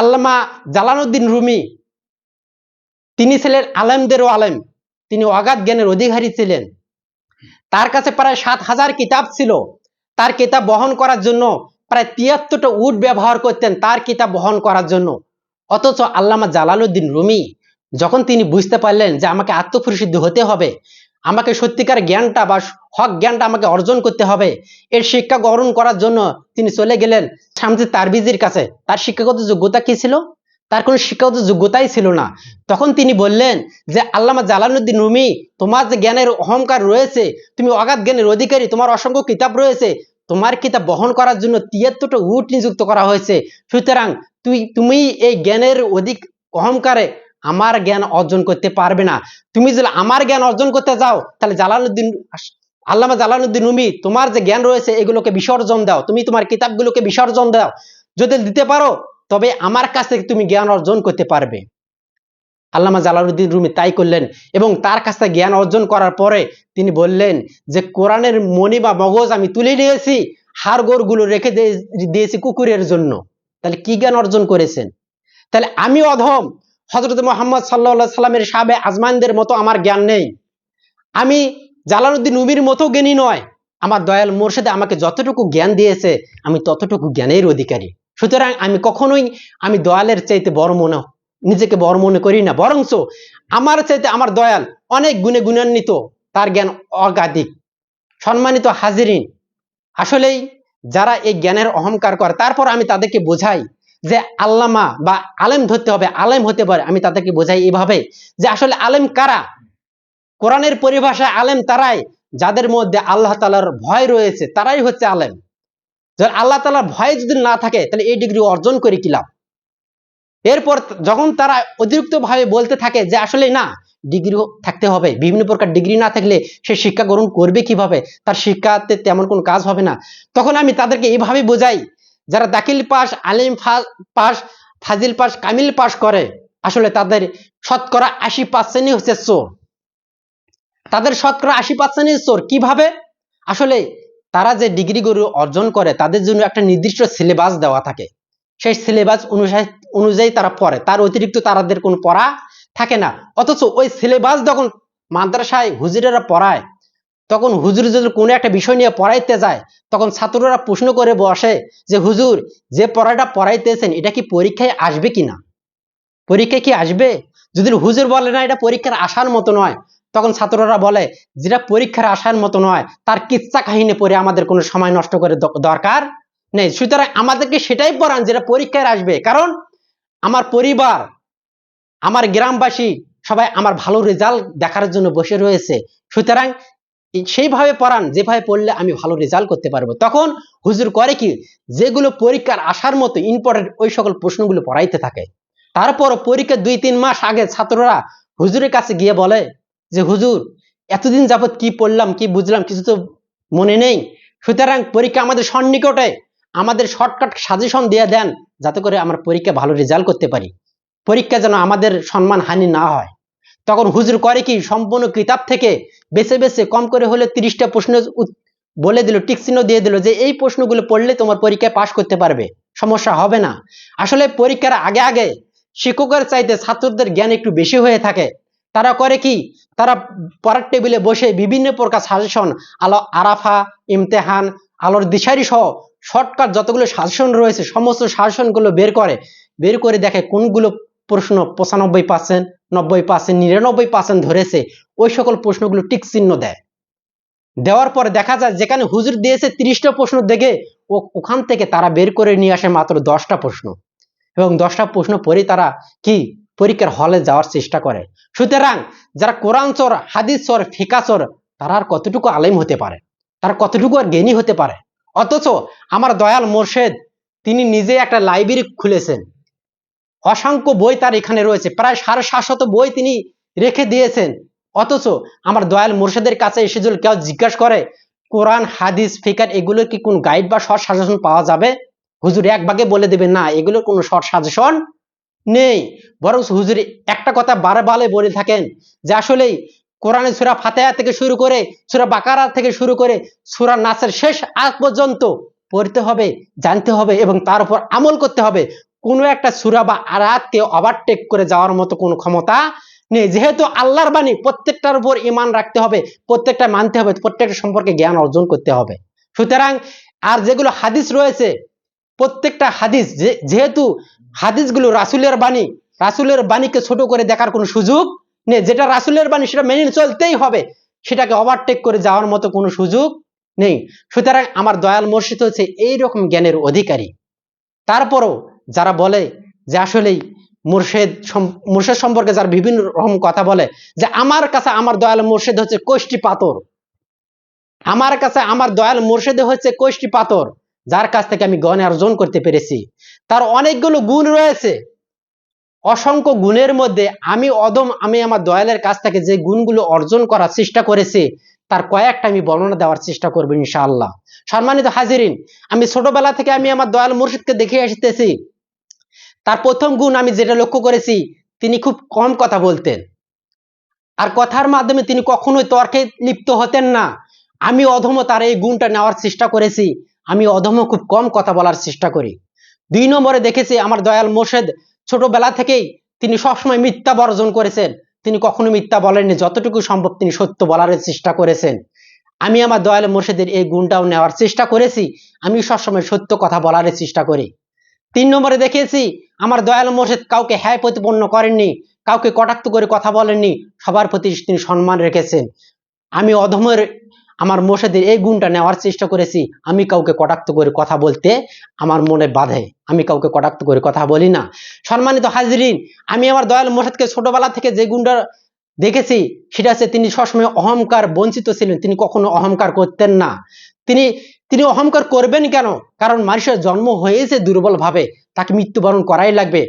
আল্লামা Jalaluddin Rumi, তিনি ছিলেন আলেমদেরও আলেম, তিনি অগাধ জ্ঞানের অধিকারী ছিলেন। তার কাছে প্রায় সাত হাজার কিতাব ছিল। তার কিতাব বহন করার জন্য প্রায় তিয়াত্তরটা উট ব্যবহার করতেন তার কিতাব বহন করার জন্য। অথচ আল্লামা জালালউদ্দিন রুমি, যখন তিনি বুঝতে পারলেন যে আমাকে আত্মপ্রসিদ্ধ হতে হবে আমাকে সত্যিকার জ্ঞানটা বা হক জ্ঞানটা আমাকে অর্জন করতে হবে। এর শিক্ষা গ্রহণ করার জন্য তিনি চলে গেলেন শামজি তারবিজির কাছে। তার শিক্ষাগত যোগ্যতা কি ছিল? তার কোনো শিক্ষাগত যোগ্যতাই ছিল না। তখন তিনি বললেন যে, আল্লামা জালালউদ্দিন রুমি, তোমার যে জ্ঞানের অহংকার রয়েছে, তুমি অগাধ জ্ঞানের অধিকারী, তোমার অসংখ্য কিতাব রয়েছে, তোমার কিতাব বহন করার জন্য তিয়াত্তরটা উট নিযুক্ত করা হয়েছে। সুতরাং তুই তুমি এই জ্ঞানের অধিক অহংকারে আমার জ্ঞান অর্জন করতে পারবে না। তুমি যদি আমার জ্ঞান অর্জন করতে যাও, তাহলে জালালউদ্দিন আল্লামা জালালউদ্দিন রুমি তোমার যে জ্ঞান রয়েছে, এগুলোকে বিসর্জন দাও। তুমি তোমার কিতাবগুলোকে বিসর্জন দাও। যদি দিতে পারো, তবে আমার কাছ থেকে তুমি জ্ঞান অর্জন করতে পারবে। আল্লামা জালালউদ্দিন রুমি তাই করলেন এবং তার কাছ থেকে জ্ঞান অর্জন করার পরে তিনি বললেন যে, কোরআনের মনি বা মগজ আমি তুলে নিয়েছি হাড়গোড়গুলো রেখে দিয়েছি কুকুরের জন্য। তাহলে কি জ্ঞান অর্জন করেছেন? তাহলে আমি অধম। হজরত মোহাম্মদ সাল্লাহ সাল্লামের সাবে আজমানদের মতো আমার জ্ঞান নেই। আমি জালালউদ্দিন উমির মতো জ্ঞানী নয়। আমার দয়াল মোর্শেদে আমাকে যতটুকু জ্ঞান দিয়েছে, আমি ততটুকু জ্ঞানের অধিকারী। সুতরাং আমি কখনোই, আমি দয়ালের চাইতে বড় মনে, নিজেকে বড় মনে করি না। বরঞ্চ আমার চাইতে আমার দয়াল অনেক গুণে গুণান্বিত, তার জ্ঞান অগাধিক, সম্মানিত হাজিরিন। আসলেই যারা এই জ্ঞানের অহংকার করে, তারপর আমি তাদেরকে বোঝাই যে আল্লামা বা আলেম ধরতে হবে, আলেম হতে পারে। আমি তাদেরকে বোঝাই এইভাবে যে আসলে আলেম কারা? কোরআনের পরিভাষায় আলেম তারাই, যাদের মধ্যে আল্লাহ তালার ভয় রয়েছে, তারাই হচ্ছে আলেম। যার আল্লাহ তালার ভয় যদি না থাকে, তাহলে এই ডিগ্রি অর্জন করে কি লাভ? এরপর যখন তারা অতিরিক্ত ভাবে বলতে থাকে যে আসলে না, ডিগ্রি থাকতে হবে, বিভিন্ন প্রকার ডিগ্রি না থাকলে সে শিক্ষা গ্রহণ করবে কীভাবে? তার শিক্ষাতে তেমন কোনো কাজ হবে না। তখন আমি তাদেরকে এইভাবে বোঝাই যারা দাখিল পাস, আলিম পাস, ফাজিল পাস, কামিল পাস করে, আসলে তাদের শতকরা আশি পার্সেন্টই হচ্ছে চোর। তাদের শতকরা আশি পার্সেন্টই চোর। কীভাবে? আসলে তারা যে ডিগ্রিগুলো অর্জন করে, তাদের জন্য একটা নির্দিষ্ট সিলেবাস দেওয়া থাকে। সেই সিলেবাস অনুযায়ী অনুযায়ী তারা পড়ে। তার অতিরিক্ত তাদের কোনো পড়া থাকে না। অথচ ওই সিলেবাস যখন মাদ্রাসায় হুজুরেরা পড়ায় তখন হুজুর যদি কোনো একটা বিষয় নিয়ে পড়াইতে যায়, তখন ছাত্ররা প্রশ্ন করে বসে যে, হুজুর, যে পড়াটা পড়াইতেছেন, এটা কি পরীক্ষায় আসবে কিনা? পরীক্ষায় কি আসবে? যদি হুজুর বলে না, এটা পরীক্ষার আসার মতো নয়, তখন ছাত্ররা বলে, যেটা পরীক্ষার আসার মতো নয়, তার কিচ্ছা কাহিনী পড়ে আমাদের কোনো সময় নষ্ট করে দরকার নেই। সুতরাং আমাদেরকে সেটাই পড়ান যেটা পরীক্ষায় আসবে। কারণ আমার পরিবার, আমার গ্রামবাসী সবাই আমার ভালো রেজাল্ট দেখার জন্য বসে রয়েছে। সুতরাং সেইভাবে পড়ান, যেভাবে পড়লে আমি ভালো রেজাল্ট করতে পারব। তখন হুজুর করে কি? যেগুলো পরীক্ষার আসার মতো ইম্পর্টেন্ট ওই সকল প্রশ্নগুলো পড়াইতে থাকে। তারপর পরীক্ষার দুই, তিন মাস আগে ছাত্ররা হুজুরের কাছে গিয়ে বলে যে, হুজুর, এতদিন যাবত কি পড়লাম, কি বুঝলাম, কিছু তো মনে নেই। সুতরাং পরীক্ষা আমাদের সন্নিকটে। আমাদের শর্টকাট সাজেশন দিয়ে দেন, যাতে করে আমরা পরীক্ষা ভালো রেজাল্ট করতে পারি। পরীক্ষা যেন আমাদের সম্মান হানি না হয়। তখন হুজুর করে কি? সম্পূর্ণ কিতাব থেকে বেছে বেছে কম করে হলে তিরিশটা প্রশ্ন বলে দিল, টিক চিহ্ন দিয়ে দিল যে, এই প্রশ্নগুলো পড়লে তোমার পরীক্ষায় পাশ করতে পারবে, সমস্যা হবে না। আসলে পরীক্ষার আগে আগে শিক্ষকের চাইতে ছাত্রদের জ্ঞান একটু বেশি হয়ে থাকে। তারা করে কি? তারা পড়ার টেবিলে বসে বিভিন্ন প্রকার সাজেশন, আলো, আরাফা, ইমতেহান, আলোর দিশারি সহ শর্টকাট যতগুলো সাজেশন রয়েছে, সমস্ত সাজেশনগুলো বের করে বের করে দেখে কোনগুলো প্রশ্ন পঁচানব্বই পার্সেন্ট নব্বই পার্সেন্ট নিরানব্বই পার্সেন্ট ধরেছে, ওই সকল প্রশ্নগুলো টিক চিহ্ন দেয়। দেওয়ার পরে দেখা যায় যেখানে হুজুর দিয়েছে তিরিশটা প্রশ্ন দেখে, ও ওখান থেকে তারা বের করে নিয়ে আসে মাত্র দশটা প্রশ্ন। এবং দশটা প্রশ্ন পরে তারা কি? পরীক্ষার হলে যাওয়ার চেষ্টা করে। সুতরাং যারা কোরআন চর, হাদিস চর, ফিকা চর, তারা আর কতটুকু আলেম হতে পারে? তারা কতটুকু আর জ্ঞানী হতে পারে? অথচ আমার দয়াল মোর্শেদ, তিনি নিজে একটা লাইব্রেরি খুলেছেন। অসংখ্য বই তার এখানে রয়েছে। প্রায় সাড়ে সাতশত বই তিনি রেখে দিয়েছেন। অথচ আমার দয়াল মুর্শেদের কাছে এসে যদি কেউ জিজ্ঞাসা করে, কোরআন, হাদিস ফিকার এগুলোর কি কোন গাইড বা শর্ট সাজেশন পাওয়া যাবে? হুজুর এক ভাগে বলে দেবে না, এগুলোর কোনো শর্ট সাজেশন নেই। বরং হুজুর একটা কথা বারে বারে বলে থাকেন যে আসলেই কোরআনে সুরা ফাতেহা থেকে শুরু করে সুরা বাকারা থেকে শুরু করে সুরা নাসের শেষ আগ পর্যন্ত পড়তে হবে, জানতে হবে এবং তার উপর আমল করতে হবে। কোনো একটা সুরা বা আরাতকে ওভারটেক করে যাওয়ার মতো কোনো ক্ষমতা নেই। যেহেতু আল্লাহর বাণী প্রত্যেকটার উপর ইমান রাখতে হবে, প্রত্যেকটা মানতে হবে, প্রত্যেকটা সম্পর্কে জ্ঞান অর্জন করতে হবে। সুতরাং আর যেগুলো হাদিস রয়েছে, প্রত্যেকটা হাদিস যেহেতু হাদিসগুলো রাসুলের বাণী, রাসুলের বাণীকে ছোট করে দেখার কোনো সুযোগ নেই। যেটা রাসুলের বাণী সেটা মেনে চলতেই হবে, সেটাকে ওভারটেক করে যাওয়ার মতো কোনো সুযোগ নেই। সুতরাং আমার দয়াল মসজিদ হচ্ছে এইরকম জ্ঞানের অধিকারী। তারপরও যারা বলে যে আসলেই মুর্শেদ মুর্শেদ সম্পর্কে যারা বিভিন্ন রকম কথা বলে যে আমার কাছে আমার দয়াল মুর্শেদ হচ্ছে কোষ্টি পাথর। আমার কাছে আমার দয়াল মুর্শেদে হচ্ছে কোষ্টি পাথর, যার কাছ থেকে আমি জ্ঞান অর্জন করতে পেরেছি। তার অনেকগুলো গুণ রয়েছে। অসংখ্য গুণের মধ্যে আমি অদম, আমি আমার দয়ালের কাছ থেকে যে গুণগুলো অর্জন করার চেষ্টা করেছি, তার কয়েকটা আমি বর্ণনা দেওয়ার চেষ্টা করব ইনশাআল্লাহ। সম্মানিত হাজিরিন, আমি ছোটবেলা থেকে আমি আমার দয়াল মুর্শিদকে দেখে আসতেছি। তার প্রথম গুণ আমি যেটা লক্ষ্য করেছি, তিনি খুব কম কথা বলতেন। আর কথার মাধ্যমে তিনি কখনোই তর্কে লিপ্ত হতেন না। আমি অধম তার এই গুণটা নেওয়ার চেষ্টা করেছি। আমি অধম খুব কম কথা বলার চেষ্টা করি। দুই নম্বরে দেখেছি আমার দয়াল মোর্শেদ, ছোটবেলা থেকেই তিনি সবসময় মিথ্যা বর্জন করেছেন। তিনি কখনো মিথ্যা বলেননি, যতটুকু সম্ভব তিনি সত্য বলার চেষ্টা করেছেন। আমি আমার দয়াল মোর্শেদের এই গুণটাও নেওয়ার চেষ্টা করেছি। আমি সবসময় সত্য কথা বলার চেষ্টা করি। তিন নম্বরে দেখেছি, আমার দয়াল মোর্শেদ কাউকে হ্যায় প্রতিপন্ন করেননি, কাউকে কটাক্ত করে কথা বলেননি, সবার প্রতি তিনি সম্মান রেখেছেন। আমি অধমের, আমার মোর্শেদের এই গুণটা নেওয়ার চেষ্টা করেছি, আমি কাউকে কটাক্ত করে কথা বলতে আমার মনে বাধে, আমি কাউকে কটাক্ত করে কথা বলি না। সম্মানিত হাজরিন, আমি আমার দয়াল মোর্শেদকে ছোটবেলা থেকে যে গুণটা দেখেছি, সেটা হচ্ছে তিনি সবসময় অহংকার, বঞ্চিত ছিলেন, তিনি কখনো অহংকার করতেন না। তিনি তিনি অহংকার করবেন কেন? কারণ মানুষের জন্ম হয়েছে দুর্বল ভাবে। তাকে মৃত্যুবরণ করাই লাগবে।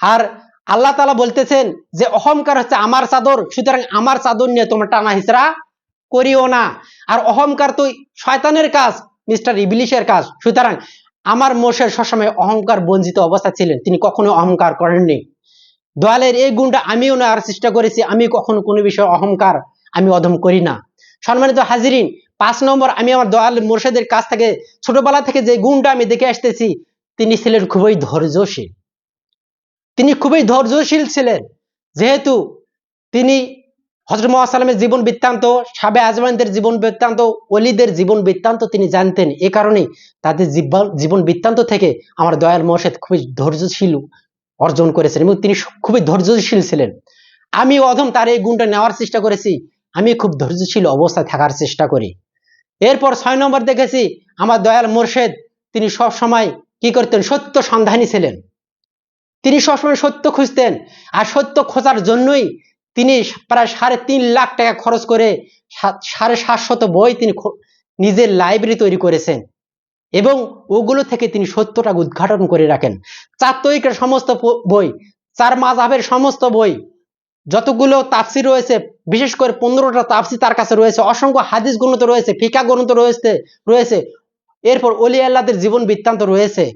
আর আল্লাহ তালা বলতেছেন যে, অহংকার হচ্ছে আমার চাদর, সুতরাং আমার চাদর নিয়ে তোমরা টানা হিসরা করিও না। আর অহংকার তো শয়তানের কাজ, মিস্টার ইবলিশের কাজ। সুতরাং আমার মোশের সবসময় অহংকার বঞ্চিত অবস্থা ছিলেন। তিনি কখনো অহংকার করেননি। দয়ালের এই গুণটা আমিও নেওয়ার চেষ্টা করেছি। আমি কখনো কোনো বিষয়ে অহংকার, আমি অধম করি না। সম্মানিত হাজিরিন পাঁচ নম্বর, আমি আমার দয়াল মোর্শেদের কাছ থেকে ছোটবেলা থেকে যে গুণটা আমি দেখে আসতেছি, তিনি ছিলেন খুবই ধৈর্যশীল। তিনি খুবই ধৈর্যশীল ছিলেন। যেহেতু তিনি হজরত মোহাম্মদের জীবন বৃত্তান্ত, সাবে আজমানদের জীবন বৃত্তান্ত অলিদের জীবন বৃত্তান্ত তিনি জানতেন। এ কারণে তাদের জীবন জীবন বৃত্তান্ত থেকে আমার দয়াল মোর্শেদ খুবই ধৈর্যশীল অর্জন করেছেন এবং তিনি খুবই ধৈর্যশীল ছিলেন। আমি অধম তার এই গুণটা নেওয়ার চেষ্টা করেছি। আমি খুব ধৈর্যশীল অবস্থায় থাকার চেষ্টা করি। এরপর ছয় নম্বর দেখেছি, আমার দয়াল মোর্শেদ, তিনি সব সময় কি করতেন? সত্য সন্ধানী ছিলেন। তিনি সবসময় সত্য খুঁজতেন আর সত্য খোঁজার জন্যই তিনি প্রায় সাড়ে তিন লাখ টাকা খরচ করে সাড়ে সাতশত বই তিনি নিজের লাইব্রেরি তৈরি করেছেন এবং ওগুলো থেকে তিনি সত্যটা উদ্ঘাটন করে রাখেন। চার তৈরিকের সমস্ত বই, চার মাজাবের সমস্ত বই যতগুলো তাফসি রয়েছে, বিশেষ করে পনেরোটা তাফসি তার কাছে রয়েছে, অসংখ্য হাদিস গ্রন্থ রয়েছে, ফিকা গ্রন্থ রয়েছে রয়েছে। এরপর অলি আল্লাদের জীবন বৃত্তান্ত রয়েছে।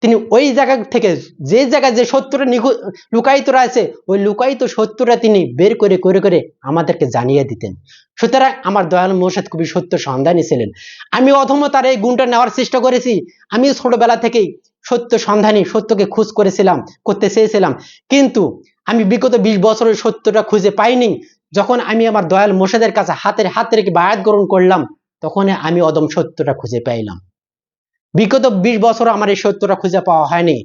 তিনি ওই জায়গা থেকে যে জায়গায় যে সত্যটা নিখু- লুকায়িত রয়েছে, ওই লুকায়িত সত্যটা তিনি বের করে করে করে আমাদেরকে জানিয়ে দিতেন। সুতরাং আমার দয়াল মোর্শেদ খুবই সত্য সন্ধানী ছিলেন। আমি অধম তার এই গুণটা নেওয়ার চেষ্টা করেছি। আমি ছোটবেলা থেকেই সত্য সন্ধানী, সত্যকে খোঁজ করেছিলাম, করতে চেয়েছিলাম। কিন্তু আমি বিগত বিশ বছরের সত্যটা খুঁজে পাইনি। যখন আমি আমার দয়াল মোর্শেদের কাছে হাতের হাত রেখে বায়াত গ্রহণ করলাম তখন আমি অদম সত্যটা খুঁজে পাইলাম। বিগত বিশ বছর আমার এই সত্যটা খুঁজে পাওয়া হয়নি।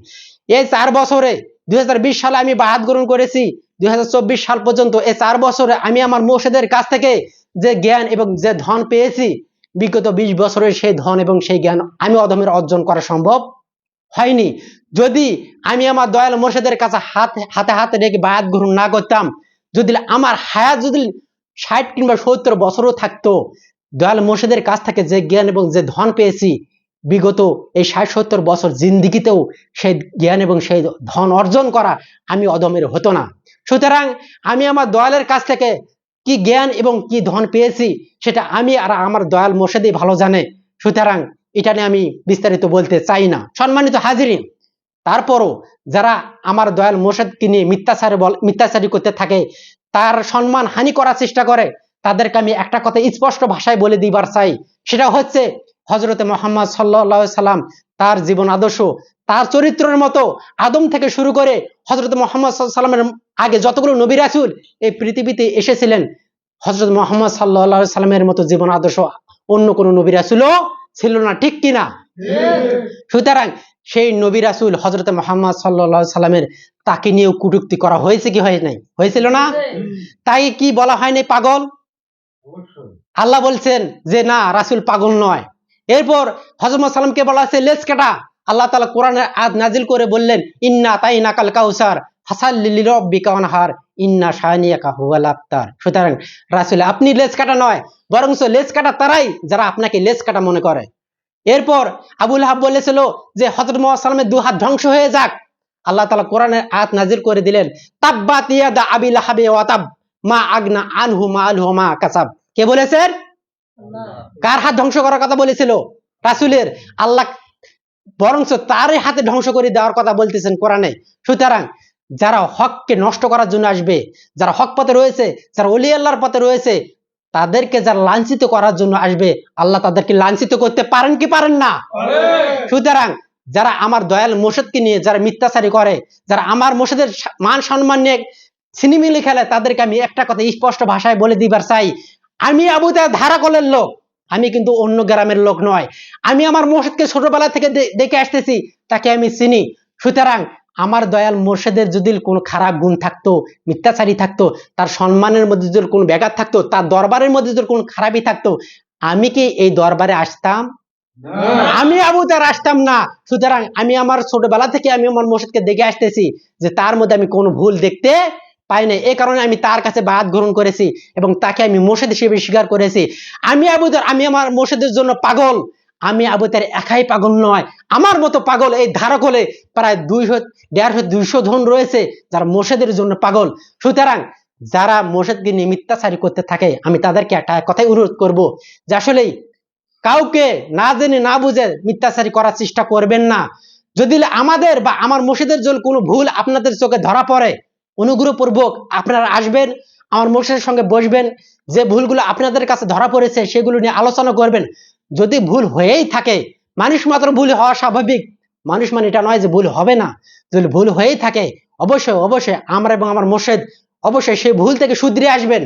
এই চার বছরে, দুই হাজার বিশ সালে আমি বাহাত গ্রহণ করেছি, দুই হাজার চব্বিশ সাল পর্যন্ত এই চার বছরে আমি আমার মোর্শেদের কাছ থেকে যে জ্ঞান এবং যে ধন পেয়েছি, বিগত বিশ বছরের সেই ধন এবং সেই জ্ঞান আমি অধমের অর্জন করা সম্ভব? হয়নি। যদি আমি আমার দয়াল মোর্শেদের কাছে হাত, হাতে হাতে রেখে বায়াত গ্রহণ না করতাম, যদি আমার হায়াত যদি ষাট কিংবা সত্তর বছরও থাকতো, দয়াল মোর্শেদের কাছ থেকে যে জ্ঞান এবং যে ধন পেয়েছি, বিগত এই ষাট সত্তর বছর জিন্দিগিতেও সেই জ্ঞান এবং সেই ধন অর্জন করা আমি অদমের হতো না। সুতরাং আমি আমার দয়ালের কাছ থেকে কি জ্ঞান এবং কি ধন পেয়েছি, সেটা আমি আর আমার দয়াল মোর্শেদই ভালো জানে। সুতরাং এটা নিয়ে আমি বিস্তারিত বলতে চাই না। সম্মানিত হাজিরিন, তারপরও যারা আমার দয়াল মোর্শেদকে নিয়ে মিথ্যাচারে বল মিথ্যাচারী করতে থাকে, তার সম্মান হানি করার চেষ্টা করে, তাদেরকে আমি একটা কথা স্পষ্ট ভাষায় বলে দিবার চাই। সেটা হচ্ছে হজরতে মোহাম্মদ সাল্লা সাল্লাম তার জীবন আদর্শ, তার চরিত্রের মতো আদম থেকে শুরু করে হজরত মোহাম্মদ সাল্লামের আগে যতগুলো নবী রাসুল এই পৃথিবীতে এসেছিলেন হজরত মোহাম্মদ সাল্লাহ সাল্লামের মতো জীবন আদর্শ অন্য কোনো নবী রাসুলও ছিল না, ঠিক কিনা? সুতরাং সেই নবী রাসুল হজরত মোহাম্মদ সাল্লাহ সাল্লামের তাকে নিয়েও কুটুক্তি করা হয়েছে কি হয় নাই? হয়েছিল না? তাই কি বলা হয়নি পাগল? আল্লাহ বলছেন যে না, রাসুল পাগল নয়। এরপর হজরত সালামকে বলা হয়েছে লেস কাটা। আল্লাহ তালা কোরআনের আদ নাজিল করে বললেন, ইন্না তাই নাকাল কাউসার। আপনি লেস কাটা নয়, বরঞ্চ লেস কাটা তারাই যারা আপনাকে লেস কাটা মনে করে। এরপর, আবুল হাব বলেছিল যে হজরত মোহাম্মদ দু হাত ধ্বংস হয়ে যাক। আল্লাহ তালা কোরআনের আয়াত নাজির করে দিলেন আবিল হাবে মা আগনা আনহু মা আলহু মা কাসাব। কে বলেছেন কার হাত ধ্বংস করার কথা বলেছিল? রাসুলের। আল্লাহ বরঞ্চ তারই হাতে ধ্বংস করে দেওয়ার কথা বলতেছেন কোরআনে। সুতরাং যারা হককে নষ্ট করার জন্য আসবে যারা হক পথে রয়েছে যারা অলি আল্লাহর পথে রয়েছে তাদেরকে যারা লাঞ্ছিত করার জন্য আসবে আল্লাহ তাদেরকে লাঞ্ছিত করতে পারেন কি পারেন না? সুতরাং যারা আমার দয়াল মোর্শেদকে নিয়ে যারা মিথ্যাচারী করে যারা আমার মোর্শেদের মান সম্মান নিয়ে ছিনিমিলি খেলে তাদেরকে আমি একটা কথা স্পষ্ট ভাষায় বলে দিবার চাই। আমি আবু তার ধারা কলের লোক আমি কিন্তু অন্য গ্রামের লোক নয়। আমি আমার মোর্শেদকে ছোটবেলা থেকে দেখে আসতেছি তাকে আমি চিনি। সুতরাং আমার দয়াল মোর্শেদের যদি কোনো খারাপ গুণ থাকতো মিথ্যাচারী থাকতো তার সম্মানের মধ্যে যদি কোনো ব্যাঘাত থাকতো তার দরবারের মধ্যে যদি কোনো খারাপই থাকতো আমি কি এই দরবারে আসতাম? আমি আবু তার আসতাম না। সুতরাং আমি আমার ছোটবেলা থেকে আমি আমার মসজিদকে দেখে আসতেছি যে তার মধ্যে আমি কোনো ভুল দেখতে পাই না এই কারণে আমি তার কাছে বাদ গ্রহণ করেছি এবং তাকে আমি মসজিদ হিসেবে স্বীকার করেছি। আমি আবু আমি আমার মসজিদের জন্য পাগল। আমি আবু তার একাই পাগল নয়। আমার মতো পাগল এই ধারক হলে প্রায় দুইশো, দেড়শো, দুইশো ধন রয়েছে যারা মসজিদের জন্য পাগল। সুতরাং যারা মসজিদকে নিয়ে মিথ্যাচারী করতে থাকে, আমি তাদেরকে একটা কথাই অনুরোধ করব যে আসলেই কাউকে না জেনে, না বুঝে মিথ্যাচারী করার চেষ্টা করবেন না। যদি আমাদের বা আমার মসজিদের জন্য কোনো ভুল আপনাদের চোখে ধরা পড়ে, অনুগ্রহপূর্বক আপনারা আসবেন, আমার মসজিদের সঙ্গে বসবেন, যে ভুলগুলো আপনাদের কাছে ধরা পড়েছে সেগুলো নিয়ে আলোচনা করবেন। যদি ভুল হয়েই থাকে, মানুষ মাত্র ভুল হওয়া স্বাভাবিক। মানুষ মানে এটা নয় যে ভুল হবে না। যদি ভুল হয়েই থাকে, অবশ্যই অবশ্যই আমরা এবং আমার মসজিদ অবশ্যই সেই ভুল থেকে শুধরে আসবেন।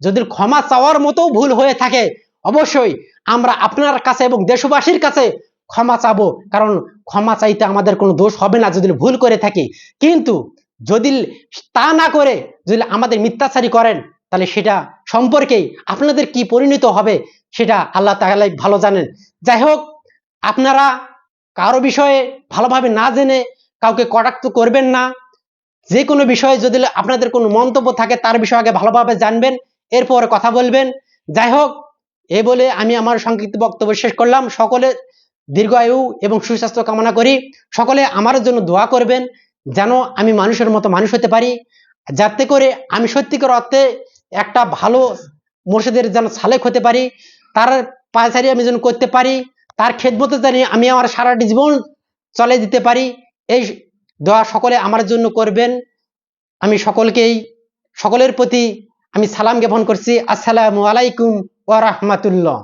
যদি ক্ষমা চাওয়ার মতো ভুল হয়ে থাকে, অবশ্যই আমরা আপনার কাছে এবং দেশবাসীর কাছে ক্ষমা চাবো। কারণ ক্ষমা চাইতে আমাদের কোনো দোষ হবে না যদি ভুল করে থাকি। কিন্তু যদি তা না করে, যদি আমাদের মিথ্যাচারী করেন, তাহলে সেটা সম্পর্কেই আপনাদের কি পরিণত হবে? সেটা আল্লাহ তাআলাই ভালো জানেন। যাই হোক, আপনারা কারও বিষয়ে ভালোভাবে না জেনে কাউকে কটাক্ত করবেন না। যে কোনো বিষয়ে যদি আপনাদের কোনো মন্তব্য থাকে, তার বিষয়ে আগে ভালোভাবে জানবেন, এরপরে কথা বলবেন। যাই হোক, এ বলে আমি আমার সংক্ষিপ্ত বক্তব্য শেষ করলাম। সকলে দীর্ঘায়ু এবং সুস্বাস্থ্য কামনা করি। সকলে আমার জন্য দোয়া করবেন, যেন আমি মানুষের মতো মানুষ হতে পারি। যাতে করে আমি সত্যিকার অর্থে একটা ভালো মসজিদের যেন সালেক হতে পারি। তার পায়চারি আমি যেন করতে পারি, তার খেদমতে জানি আমি আমার সারা জীবন চলে দিতে পারি, এই দোয়া সকলে আমার জন্য করবেন। আমি সকলকেই, সকলের প্রতি আমি সালাম জ্ঞাপন করছি। আসসালামু আলাইকুম ওয়া রাহমাতুল্লাহ।